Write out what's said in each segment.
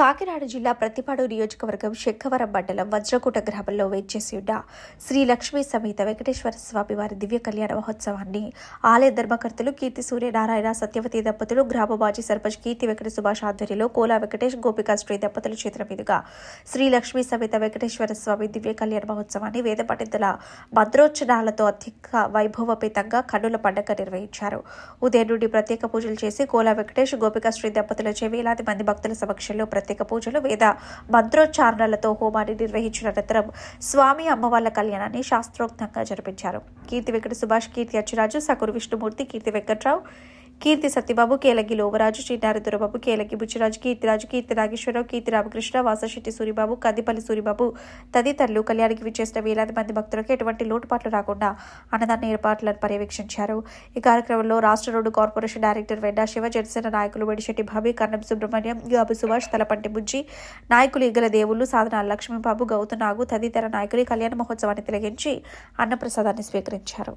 కాకినాడ జిల్లా ప్రతిపాడు నియోజకవర్గం శంఖవరం మండలం వజ్రకూట గ్రామంలో వేంచేసి ఉన్న శ్రీ లక్ష్మీ సమేత వెంకటేశ్వర స్వామి వారి దివ్య కళ్యాణ మహోత్సవాన్ని ఆలయ ధర్మకర్తలు కీర్తి సూర్యనారాయణ సత్యవతి దంపతులు గ్రామ మాజీ సర్పంచ్ కీర్తి వెంకట సుభాష్ ఆధ్వర్యంలో కోలా వెంకటేష్ గోపికా శ్రీ దంపతుల చేతుల మీదుగా శ్రీ లక్ష్మీ సమేత వెంకటేశ్వర స్వామి దివ్య కళ్యాణ మహోత్సవాన్ని వేద పండితుల మంత్రోచ్చరణాలతో అధిక వైభవపేతంగా కన్నుల పండగ నిర్వహించారు. ఉదయం నుండి ప్రత్యేక పూజలు చేసి కోలా వెంకటేష్ గోపికా శ్రీ దంపతులచే వేలాది మంది భక్తుల సమక్షంలో ప్రత్యేక పూజలు వేద మంత్రోచ్చారణలతో హోమాన్ని నిర్వహించిన అనంతరం స్వామి అమ్మవార్ల కళ్యాణాన్ని శాస్త్రోక్తంగా జరిపించారు. కీర్తి వెంకట సుభాష్ కీర్తి అచ్చురాజు సకురు విష్ణుమూర్తి కీర్తి వెంకట్రావు కీర్తి సత్యబాబు కేలగి లోవరాజు చిన్నారి దొరబాబు కేలగి బుచ్చిరాజు కీర్తిరాజు కీర్తి నాగేశ్వరరావు కీర్తి రామకృష్ణ వాసశెట్టి సూరిబాబు కదిపల్లి సూరిబాబు తదితరులు కళ్యాణికి విచ్చేసిన వేలాది మంది భక్తులకు ఎటువంటి లోటుపాట్లు రాకుండా అన్నదాన ఏర్పాట్లను పర్యవేక్షించారు. ఈ కార్యక్రమంలో రాష్ట్ర road corporation director Venda Shiva Janasena నాయకులు వెడిశెట్టి భవి కన్నం సుబ్రహ్మణ్యం గాబు సుభాష్ తలపంటి బుజ్జి నాయకులు ఈగల దేవుళ్ళు సాధన లక్ష్మీబాబు గౌతు నాగు తదితర నాయకులు కళ్యాణ మహోత్సవాన్ని తిలగించి అన్నప్రసాదాన్ని స్వీకరించారు.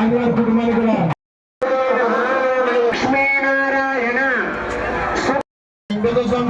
రాని వారి కుటుంబానికి కూడా. లక్ష్మీనారాయణ. వెంకటేశ్వరం